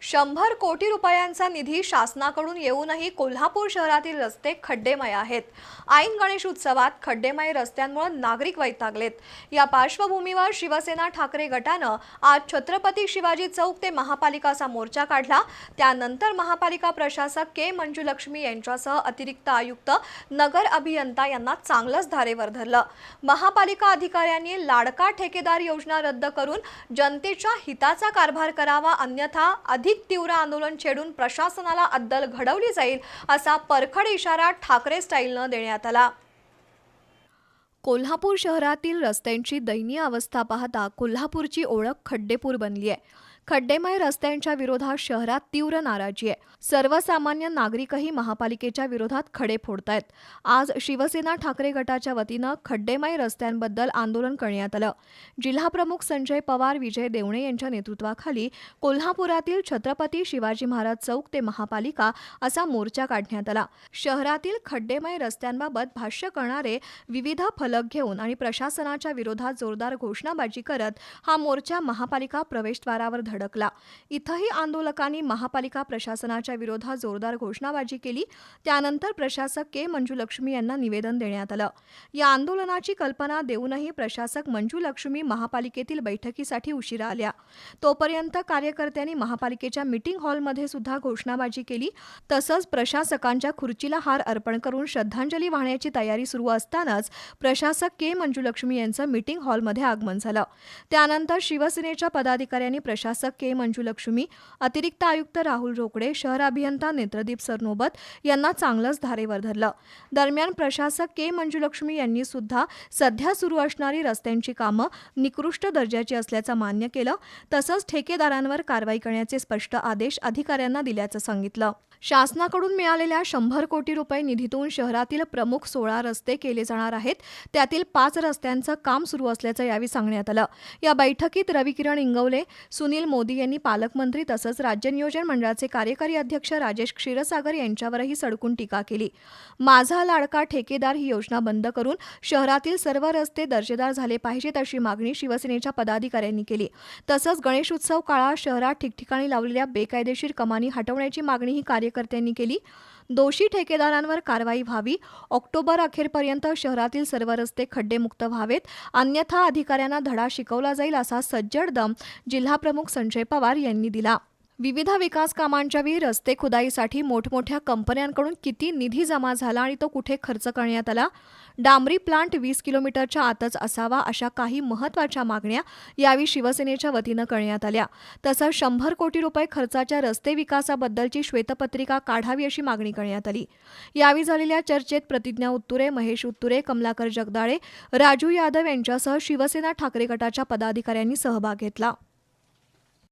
शंभर कोटी रुपयांचा निधी शासनाकडून येऊनही कोल्हापूर शहरातील रस्ते खड्डेमय आहेत. ऐन गणेश उत्सवात खड्डेमय रस्त्यांमुळे नागरिक वैतागलेत. या पार्श्वभूमीवर शिवसेना ठाकरे गटानं आज छत्रपती शिवाजी चौक ते महापालिकाचा मोर्चा काढला. त्यानंतर महापालिका प्रशासक के मंजुलक्ष्मी यांच्यासह अतिरिक्त आयुक्त नगर अभियंता यांना चांगलंच धारेवर धरलं. महापालिका अधिकाऱ्यांनी लाडका ठेकेदार योजना रद्द करून जनतेच्या हिताचा कारभार करावा अन्यथा अधिक तीव्र आंदोलन छेडून प्रशासनाला अद्दल घडवली जाईल असा परखड इशारा ठाकरे स्टाईलनं देण्यात आला. कोल्हापूर शहरातील रस्त्यांची दयनीय अवस्था पाहता कोल्हापूरची ओळख खड्डेपूर बनली आहे. खड्डेमय रस्त्यांच्या विरोधात शहरात तीव्र नाराजी आहे. सर्वसामान्य नागरिकही महापालिकेच्या विरोधात खडे फोडतायत. आज शिवसेना ठाकरे गटाच्या वतीनं खड्डेमय रस्त्यांबद्दल आंदोलन करण्यात आलं. जिल्हाप्रमुख संजय पवार विजय देवणे यांच्या नेतृत्वाखाली कोल्हापुरातील छत्रपती शिवाजी महाराज चौक ते महापालिका असा मोर्चा काढण्यात आला. शहरातील खड्डेमय रस्त्यांबाबत भाष्य करणारे विविध फलक घेऊन आणि प्रशासनाच्या विरोधात जोरदार घोषणाबाजी करत हा मोर्चा महापालिका प्रवेशद्वारावर धड धडकला इथंही आंदोलकांनी महापालिका प्रशासनाच्या विरोधात जोरदार घोषणाबाजी केली. त्यानंतर प्रशासक के. मंजुलक्ष्मी यांना निवेदन देण्यात आलं. या आंदोलनाची कल्पना देऊनही प्रशासक मंजुलक्ष्मी महापालिकेतील बैठकीसाठी उशिरा आल्या. तोपर्यंत कार्यकर्त्यांनी महापालिकेच्या मिटिंग हॉलमध्ये सुद्धा घोषणाबाजी केली. तसंच प्रशासकांच्या खुर्चीला हार अर्पण करून श्रद्धांजली वाहण्याची तयारी सुरू असतानाच प्रशासक के. मंजुलक्ष्मी यांचं मिटिंग हॉलमध्ये आगमन झालं. त्यानंतर शिवसेनेच्या पदाधिकाऱ्यांनी प्रशासक के. मंजुलक्ष्मी अतिरिक्त आयुक्त राहुल रोकडे शहर अभियंता नेत्रदीप सरनोबत यांना चांगलंच धारेवर धरलं. दरम्यान प्रशासक के. मंजुलक्ष्मी यांनी सुद्धा सध्या सुरू असणारी रस्त्यांची कामं निकृष्ट दर्जाची असल्याचं मान्य केलं. तसंच ठेकेदारांवर कारवाई करण्याचे स्पष्ट आदेश अधिकाऱ्यांना दिल्याचं सांगितलं. शासनाकडून मिळालेल्या शंभर कोटी रुपये निधीतून शहरातील प्रमुख सोळा रस्ते केले जाणार आहेत. त्यातील पाच रस्त्यांचं काम सुरू असल्याचं यावेळी सांगण्यात आलं. या बैठकीत रविकिरण इंगवले सुनील मोदी यांनी पालकमंत्री तसंच राज्य नियोजन मंडळाचे कार्यकारी अध्यक्ष राजेश क्षीरसागर यांच्यावरही सडकून टीका केली. माझा लाडका ठेकेदार ही योजना बंद करून शहरातील सर्व रस्ते दर्जेदार झाले पाहिजेत अशी मागणी शिवसेनेच्या पदाधिकाऱ्यांनी केली. तसंच गणेश उत्सव काळात शहरात ठिकठिकाणी लावलेल्या बेकायदेशीर कमानी हटवण्याची मागणीही कार्यकर्त्यांनी केली. दोषी ठेकेदारांवर कारवाई व्हावी. ऑक्टोबर अखेरपर्यंत शहरातील सर्व रस्ते खड्डेमुक्त व्हावेत. अन्यथा अधिकाऱ्यांना धडा शिकवला जाईल असा सज्जड दम जिल्हाप्रमुख संजय पवार यांनी दिला. विविध विकास कामांच्या वेळी रस्ते खुदाईसाठी मोठमोठ्या कंपन्यांकडून किती निधी जमा झाला आणि तो कुठे खर्च करण्यात आला? डांबरी प्लांट वीस किलोमीटरच्या आतच असावा अशा काही महत्त्वाच्या मागण्या यावेळी शिवसेनेच्या वतीनं करण्यात आल्या. तसंच शंभर कोटी रुपये खर्चाच्या रस्ते विकासाबद्दलची श्वेतपत्रिका काढावी अशी मागणी करण्यात आली. यावेळी झालेल्या चर्चेत प्रतिज्ञा उत्तुरे महेश उत्तुरे कमलाकर जगदाळे राजू यादव यांच्यासह शिवसेना ठाकरे गटाच्या पदाधिकाऱ्यांनी सहभाग घेतला.